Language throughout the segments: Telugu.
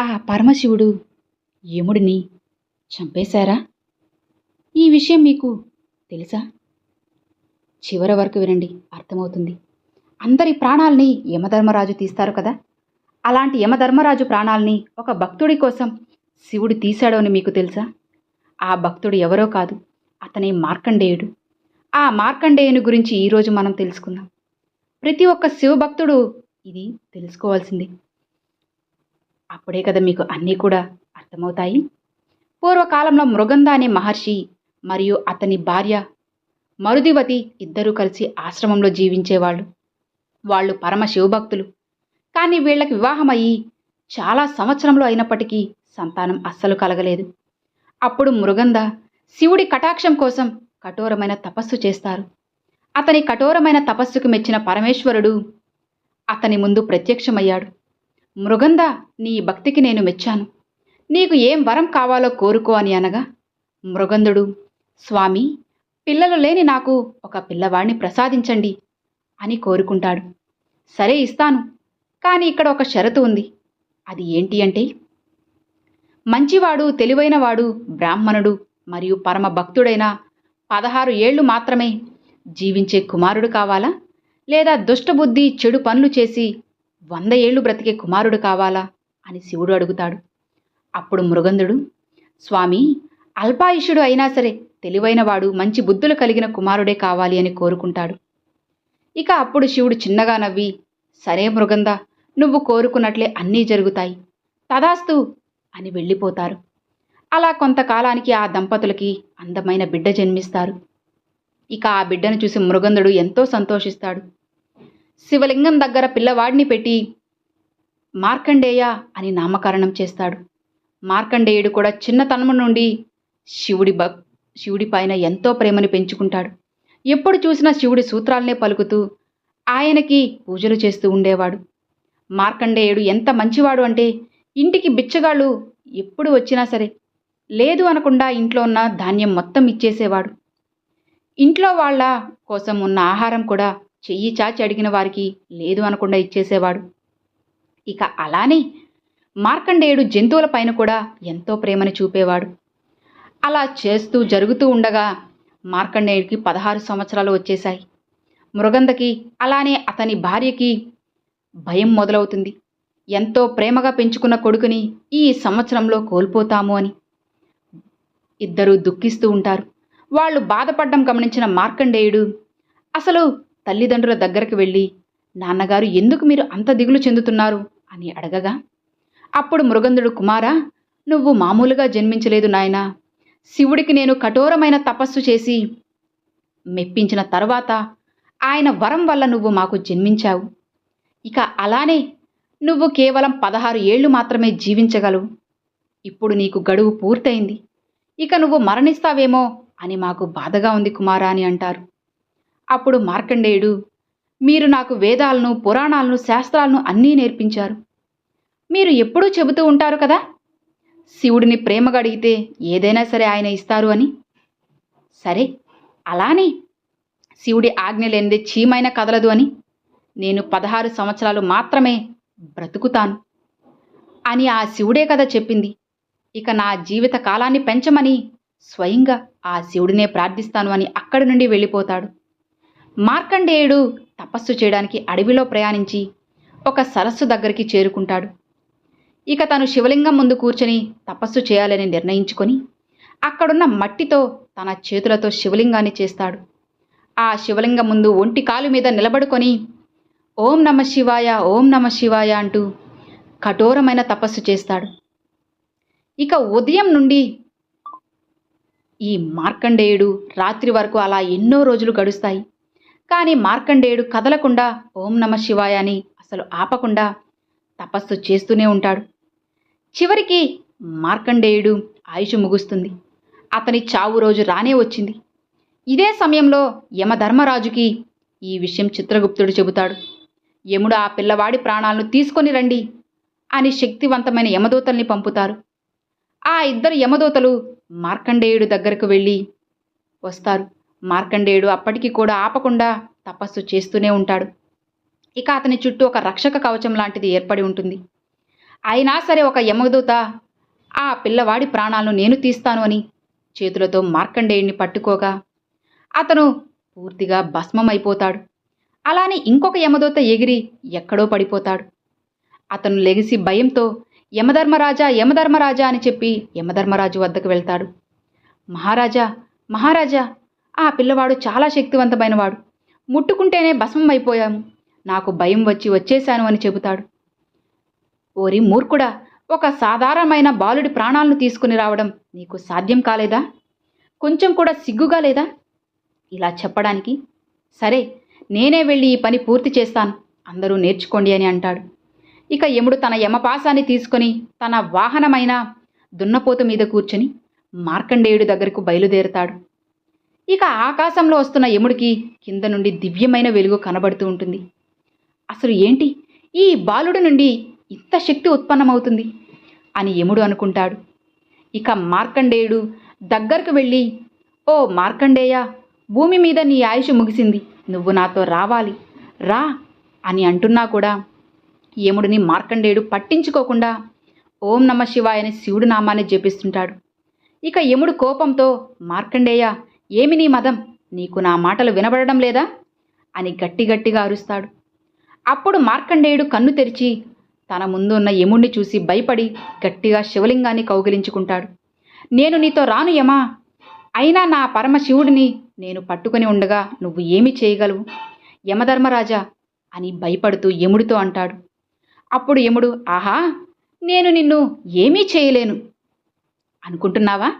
ఆ పరమశివుడు యముడిని చంపేశారా? ఈ విషయం మీకు తెలుసా? చివరి వరకు వినండి అర్థమవుతుంది. అందరి ప్రాణాల్ని యమధర్మరాజు తీస్తారు కదా? అలాంటి యమధర్మరాజు ప్రాణాల్ని ఒక భక్తుడి కోసం శివుడు తీశాడో అని మీకు తెలుసా? ఆ భక్తుడు ఎవరో కాదు అతనే మార్కండేయుడు. ఆ మార్కండేయుని గురించి ఈరోజు మనం తెలుసుకుందాం. ప్రతి ఒక్క శివభక్తుడు ఇది తెలుసుకోవాల్సిందే. అప్పుడే కదా మీకు అన్నీ కూడా అర్థమవుతాయి. పూర్వకాలంలో మృగంద అనే మహర్షి మరియు అతని భార్య మరుదివతి ఇద్దరూ కలిసి ఆశ్రమంలో జీవించేవాళ్ళు. వాళ్ళు పరమ శివభక్తులు. కానీ వీళ్ళకి వివాహమయ్యి చాలా సంవత్సరంలో అయినప్పటికీ సంతానం అస్సలు కలగలేదు. అప్పుడు మృగంధ శివుడి కటాక్షం కోసం కఠోరమైన తపస్సు చేస్తారు. అతని కఠోరమైన తపస్సుకు మెచ్చిన పరమేశ్వరుడు అతని ముందు ప్రత్యక్షమయ్యాడు. మృగంద నీ భక్తికి నేను మెచ్చాను. నీకు ఏం వరం కావాలో కోరుకో అని అనగా మృగందుడు స్వామి పిల్లలు లేని నాకు ఒక పిల్లవాడిని ప్రసాదించండి అని కోరుకుంటాడు. సరే ఇస్తాను. కానీ ఇక్కడ ఒక షరతు ఉంది. అది ఏంటి అంటే మంచివాడు తెలివైనవాడు బ్రాహ్మణుడు మరియు పరమ భక్తుడైన పదహారు ఏళ్ళు మాత్రమే జీవించే కుమారుడు కావాలా? లేదా దుష్టబుద్ధి చెడు పనులు చేసి వంద ఏళ్ళు బ్రతికే కుమారుడు కావాలా? అని శివుడు అడుగుతాడు. అప్పుడు మృగంధుడు స్వామి అల్పాయుషుడు అయినా సరే తెలివైనవాడు మంచి బుద్ధులు కలిగిన కుమారుడే కావాలి అని కోరుకుంటాడు. ఇక అప్పుడు శివుడు చిన్నగా నవ్వి సరే మృగంద నువ్వు కోరుకున్నట్లే అన్నీ జరుగుతాయి. తదాస్తు అని వెళ్ళిపోతారు. అలా కొంతకాలానికి ఆ దంపతులకి అందమైన బిడ్డ జన్మిస్తారు. ఇక ఆ బిడ్డను చూసి మృగంధుడు ఎంతో సంతోషిస్తాడు. శివలింగం దగ్గర పిల్లవాడిని పెట్టి మార్కండేయ అని నామకరణం చేస్తాడు. మార్కండేయుడు కూడా చిన్నతనము నుండి శివుడి భక్ శివుడి పైన ఎంతో ప్రేమని పెంచుకుంటాడు. ఎప్పుడు చూసినా శివుడి సూత్రాలనే పలుకుతూ ఆయనకి పూజలు చేస్తూ ఉండేవాడు. మార్కండేయుడు ఎంత మంచివాడు అంటే ఇంటికి బిచ్చగాళ్ళు ఎప్పుడు వచ్చినా సరే లేదు అనకుండా ఇంట్లో ఉన్న ధాన్యం మొత్తం ఇచ్చేసేవాడు. ఇంట్లో వాళ్ళ కోసం ఉన్న ఆహారం కూడా చెయ్యి చాచి అడిగిన వారికి లేదు అనకుండా ఇచ్చేసేవాడు. ఇక అలానే మార్కండేయుడు జంతువుల పైన కూడా ఎంతో ప్రేమని చూపేవాడు. అలా చేస్తూ జరుగుతూ ఉండగా మార్కండేయుడికి పదహారు సంవత్సరాలు వచ్చేశాయి. మృగంధకి అలానే అతని భార్యకి భయం మొదలవుతుంది. ఎంతో ప్రేమగా పెంచుకున్న కొడుకుని ఈ సంవత్సరంలో కోల్పోతాము అని ఇద్దరూ దుఃఖిస్తూ ఉంటారు. వాళ్ళు బాధపడడం గమనించిన మార్కండేయుడు అసలు తల్లిదండ్రుల దగ్గరికి వెళ్ళి నాన్నగారు ఎందుకు మీరు అంత దిగులు చెందుతున్నారు? అని అడగగా అప్పుడు మృగంధుడు కుమారా నువ్వు మామూలుగా జన్మించలేదు నాయనా. శివుడికి నేను కఠోరమైన తపస్సు చేసి మెప్పించిన తర్వాత ఆయన వరం వల్ల నువ్వు మాకు జన్మించావు. ఇక అలానే నువ్వు కేవలం పదహారు ఏళ్ళు మాత్రమే జీవించగలవు. ఇప్పుడు నీకు గడువు పూర్తయింది. ఇక నువ్వు మరణిస్తావేమో అని మాకు బాధగా ఉంది కుమారా అని అంటారు. అప్పుడు మార్కండేయుడు మీరు నాకు వేదాలను పురాణాలను శాస్త్రాలను అన్నీ నేర్పించారు. మీరు ఎప్పుడూ చెబుతూ ఉంటారు కదా? శివుడిని ప్రేమగా అడిగితే ఏదైనా సరే ఆయన ఇస్తారు అని. సరే అలానే శివుడి ఆజ్ఞ లేనిదే చీమైన కదలదు అని. నేను పదహారు సంవత్సరాలు మాత్రమే బ్రతుకుతాను అని ఆ శివుడే కదా చెప్పింది. ఇక నా జీవిత కాలాన్ని పెంచమని స్వయంగా ఆ శివుడినే ప్రార్థిస్తాను అని అక్కడి నుండి వెళ్ళిపోతాడు. మార్కండేయుడు తపస్సు చేయడానికి అడవిలో ప్రయాణించి ఒక సరస్సు దగ్గరికి చేరుకుంటాడు. ఇక తను శివలింగం ముందు కూర్చొని తపస్సు చేయాలని నిర్ణయించుకొని అక్కడున్న మట్టితో తన చేతులతో శివలింగాన్ని చేస్తాడు. ఆ శివలింగం ముందు ఒంటి కాలు మీద నిలబడుకొని ఓం నమ శివాయ ఓం నమ శివాయ అంటూ కఠోరమైన తపస్సు చేస్తాడు. ఇక ఉదయం నుండి ఈ మార్కండేయుడు రాత్రి వరకు అలా ఎన్నో రోజులు గడుస్తాయి. కానీ మార్కండేయుడు కదలకుండా ఓం నమ శివాయ అని అసలు ఆపకుండా తపస్సు చేస్తూనే ఉంటాడు. చివరికి మార్కండేయుడు ఆయుష్ ముగుస్తుంది. అతని చావు రోజు రానే వచ్చింది. ఇదే సమయంలో యమధర్మరాజుకి ఈ విషయం చిత్రగుప్తుడు చెబుతాడు. యముడు ఆ పిల్లవాడి ప్రాణాలను తీసుకొని రండి అని శక్తివంతమైన యమదూతల్ని పంపుతారు. ఆ ఇద్దరు యమదూతలు మార్కండేయుడు దగ్గరకు వెళ్ళి వస్తారు. మార్కండేయుడు అప్పటికి కూడా ఆపకుండా తపస్సు చేస్తూనే ఉంటాడు. ఇక అతని చుట్టూ ఒక రక్షక కవచం లాంటిది ఏర్పడి ఉంటుంది. అయినా సరే ఒక యమదూత ఆ పిల్లవాడి ప్రాణాలను నేను తీస్తాను అని చేతులతో మార్కండేయుడిని పట్టుకోగా అతను పూర్తిగా భస్మమైపోతాడు. అలానే ఇంకొక యమదూత ఎగిరి ఎక్కడో పడిపోతాడు. అతను లెగిసి భయంతో యమధర్మరాజా యమధర్మరాజా అని చెప్పి యమధర్మరాజు వద్దకు వెళ్తాడు. మహారాజా మహారాజా ఆ పిల్లవాడు చాలా శక్తివంతమైనవాడు. ముట్టుకుంటేనే భస్మం అయిపోయాము. నాకు భయం వచ్చి వచ్చేశాను అని చెబుతాడు. ఓరి మూర్ఖుడా ఒక సాధారణమైన బాలుడి ప్రాణాలను తీసుకుని రావడం నీకు సాధ్యం కాలేదా? కొంచెం కూడా సిగ్గుగా లేదా? ఇలా చెప్పడానికి. సరే నేనే వెళ్ళి ఈ పని పూర్తి చేస్తాను. అందరూ నేర్చుకోండి అని అంటాడు. ఇక యముడు తన యమపాసాన్ని తీసుకొని తన వాహనమైన దున్నపోతు మీద కూర్చొని మార్కండేయుడి దగ్గరకు బయలుదేరుతాడు. ఇక ఆకాశంలో వస్తున్న యముడికి కింద నుండి దివ్యమైన వెలుగు కనబడుతూ ఉంటుంది. అసలు ఏంటి? ఈ బాలుడి నుండి ఇంత శక్తి ఉత్పన్నమవుతుంది? అని యముడు అనుకుంటాడు. ఇక మార్కండేయుడు దగ్గరకు వెళ్ళి ఓ మార్కండేయ భూమి మీద నీ ఆయుష్ ముగిసింది. నువ్వు నాతో రావాలి. రా అని అంటున్నా కూడా యముడిని మార్కండేయుడు పట్టించుకోకుండా ఓం నమ శివాయ అని శివుడు నామాన్ని జపిస్తుంటాడు. ఇక యముడు కోపంతో మార్కండేయ ఏమి నీ మదం? నీకు నా మాటలు వినబడడం లేదా? అని గట్టి గట్టిగా అరుస్తాడు. అప్పుడు మార్కండేయుడు కన్ను తెరిచి తన ముందు ఉన్న యముణ్ణి చూసి భయపడి గట్టిగా శివలింగాన్ని కౌగిలించుకుంటాడు. నేను నీతో రాను యమా. అయినా నా పరమశివుడిని నేను పట్టుకొని ఉండగా నువ్వు ఏమి చేయగలవు? యమధర్మరాజా అని భయపడుతూ యముడితో అంటాడు. అప్పుడు యముడు ఆహా నేను నిన్ను ఏమీ చేయలేను అనుకుంటున్నావా?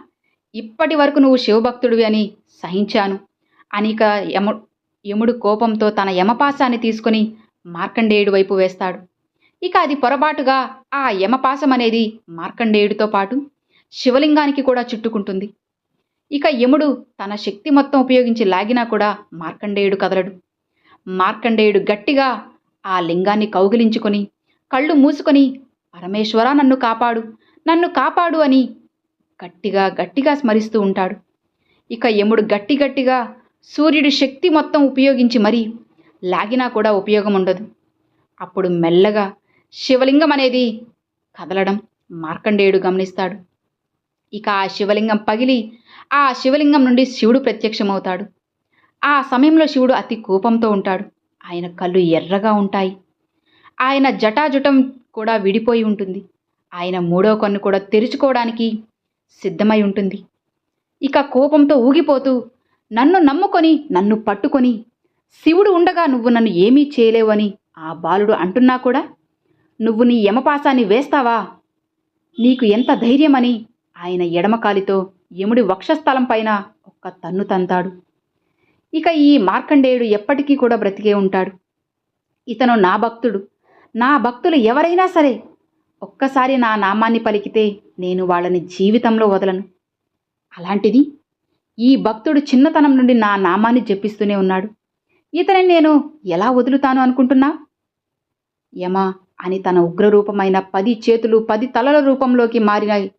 ఇప్పటి వరకు నువ్వు శివభక్తుడివి అని సహించాను. అని ఇక యము యముడు కోపంతో తన యమపాసాన్ని తీసుకొని మార్కండేయుడి వైపు వేస్తాడు. ఇక అది పొరపాటుగా ఆ యమపాసం అనేది మార్కండేయుడితో పాటు శివలింగానికి కూడా చుట్టుకుంటుంది. ఇక యముడు తన శక్తి మొత్తం ఉపయోగించి లాగినా కూడా మార్కండేయుడు కదలడు. మార్కండేయుడు గట్టిగా ఆ లింగాన్ని కౌగిలించుకొని కళ్ళు మూసుకొని పరమేశ్వర నన్ను కాపాడు నన్ను కాపాడు అని గట్టిగా గట్టిగా స్మరిస్తూ ఉంటాడు. ఇక యముడు గట్టి గట్టిగా సూర్యుడి శక్తి మొత్తం ఉపయోగించి మరీ లాగినా కూడా ఉపయోగం ఉండదు. అప్పుడు మెల్లగా శివలింగం అనేది కదలడం మార్కండేయుడు గమనిస్తాడు. ఇక ఆ శివలింగం పగిలి ఆ శివలింగం నుండి శివుడు ప్రత్యక్షమవుతాడు. ఆ సమయంలో శివుడు అతి కోపంతో ఉంటాడు. ఆయన కళ్ళు ఎర్రగా ఉంటాయి. ఆయన జటాజుటం కూడా విడిపోయి ఉంటుంది. ఆయన మూడో కన్ను కూడా తెరుచుకోవడానికి సిద్ధమై ఉంటుంది. ఇక కోపంతో ఊగిపోతూ నన్ను నమ్ముకొని నన్ను పట్టుకొని శివుడు ఉండగా నువ్వు నన్ను ఏమీ చేయలేవని ఆ బాలుడు అంటున్నా కూడా నువ్వు నీ యమపాసాన్ని వేస్తావా? నీకు ఎంత ధైర్యమని ఆయన ఎడమకాలితో యముడి వక్షస్థలం పైన ఒక్క తన్ను తంతాడు. ఇక ఈ మార్కండేయుడు ఎప్పటికీ కూడా బ్రతికే ఉంటాడు. ఇతను నా భక్తుడు. నా భక్తులు ఎవరైనా సరే ఒక్కసారి నా నామాన్ని పలికితే నేను వాళ్ళని జీవితంలో వదలను. అలాంటిది ఈ భక్తుడు చిన్నతనం నుండి నా నామాన్ని జపిస్తూనే ఉన్నాడు. ఇతని నేను ఎలా వదులుతాను అనుకుంటున్నా? యమా అని తన ఉగ్రరూపమైన పది చేతులు పది తలల రూపంలోకి మారినాయి.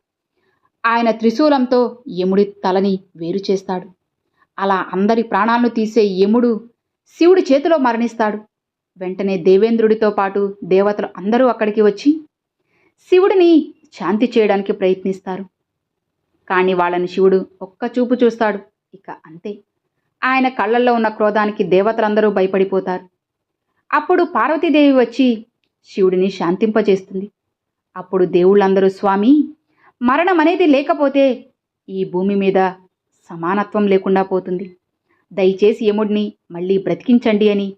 ఆయన త్రిశూలంతో యముడి తలని వేరు చేస్తాడు. అలా అందరి ప్రాణాలను తీసే యముడు శివుడి చేతిలో మరణిస్తాడు. వెంటనే దేవేంద్రుడితో పాటు దేవతలు అందరూ అక్కడికి వచ్చి శివుడిని శాంతి చేయడానికి ప్రయత్నిస్తారు. కానీ వాళ్ళని శివుడు ఒక్క చూపు చూస్తాడు. ఇక అంతే. ఆయన కళ్ళల్లో ఉన్న క్రోధానికి దేవతలందరూ భయపడిపోతారు. అప్పుడు పార్వతీదేవి వచ్చి శివుడిని శాంతింపజేస్తుంది. అప్పుడు దేవుళ్ళందరూ స్వామి మరణం అనేది లేకపోతే ఈ భూమి మీద సమానత్వం లేకుండా పోతుంది. దయచేసి యముడిని మళ్ళీ బ్రతికించండి అని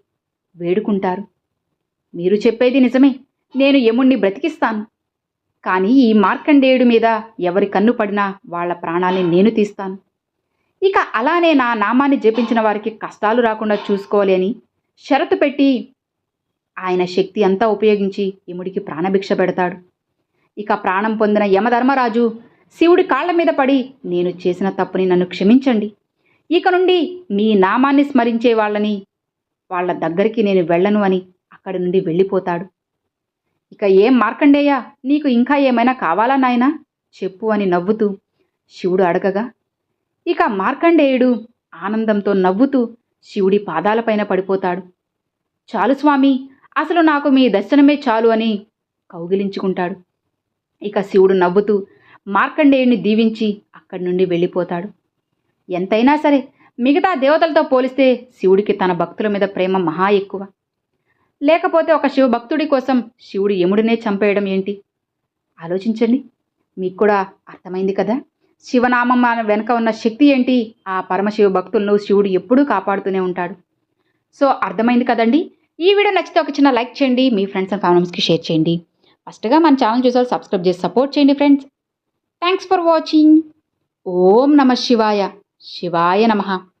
వేడుకుంటారు. మీరు చెప్పేది నిజమే. నేను యముణ్ణి బ్రతికిస్తాను. కానీ ఈ మార్కండేయుడి మీద ఎవరి కన్ను పడినా వాళ్ళ ప్రాణాన్ని నేను తీస్తాను. ఇక అలానే నా నామాన్ని జపించిన వారికి కష్టాలు రాకుండా చూసుకోవాలి అని షరతు పెట్టి ఆయన శక్తి అంతా ఉపయోగించి యముడికి ప్రాణభిక్ష పెడతాడు. ఇక ప్రాణం పొందిన యమధర్మరాజు శివుడి కాళ్ళ మీద పడి నేను చేసిన తప్పుని నన్ను క్షమించండి. ఇక నుండి మీ నామాన్ని స్మరించే వాళ్ళని వాళ్ళ దగ్గరికి నేను వెళ్ళను అని అక్కడి నుండి వెళ్ళిపోతాడు. ఇక ఏం మార్కండేయ? నీకు ఇంకా ఏమైనా కావాలా నాయనా? చెప్పు అని నవ్వుతూ శివుడు అడగగా ఇక మార్కండేయుడు ఆనందంతో నవ్వుతూ శివుడి పాదాలపైన పడిపోతాడు. చాలు స్వామి అసలు నాకు మీ దర్శనమే చాలు అని కౌగిలించుకుంటాడు. ఇక శివుడు నవ్వుతూ మార్కండేయుడిని దీవించి అక్కడి నుండి వెళ్ళిపోతాడు. ఎంతైనా సరే మిగతా దేవతలతో పోలిస్తే శివుడికి తన భక్తుల మీద ప్రేమ మహా ఎక్కువ. లేకపోతే ఒక శివ భక్తుడి కోసం శివుడు యముడినే చంపేయడం ఏంటి? ఆలోచించండి. మీకు కూడా అర్థమైంది కదా? శివనామం వెనక ఉన్న శక్తి ఏంటి? ఆ పరమశివ భక్తులను శివుడు ఎప్పుడూ కాపాడుతూనే ఉంటాడు. సో అర్థమైంది కదండి? ఈ వీడియో నచ్చితే ఒక చిన్న లైక్ చేయండి. మీ ఫ్రెండ్స్ అండ్ ఫ్యామిలీస్కి షేర్ చేయండి. ఫస్ట్గా మన ఛానల్ చూసారు సబ్స్క్రైబ్ చేసి సపోర్ట్ చేయండి ఫ్రెండ్స్. Thanks for watching. ఓం నమ శివాయ. శివాయ నమః.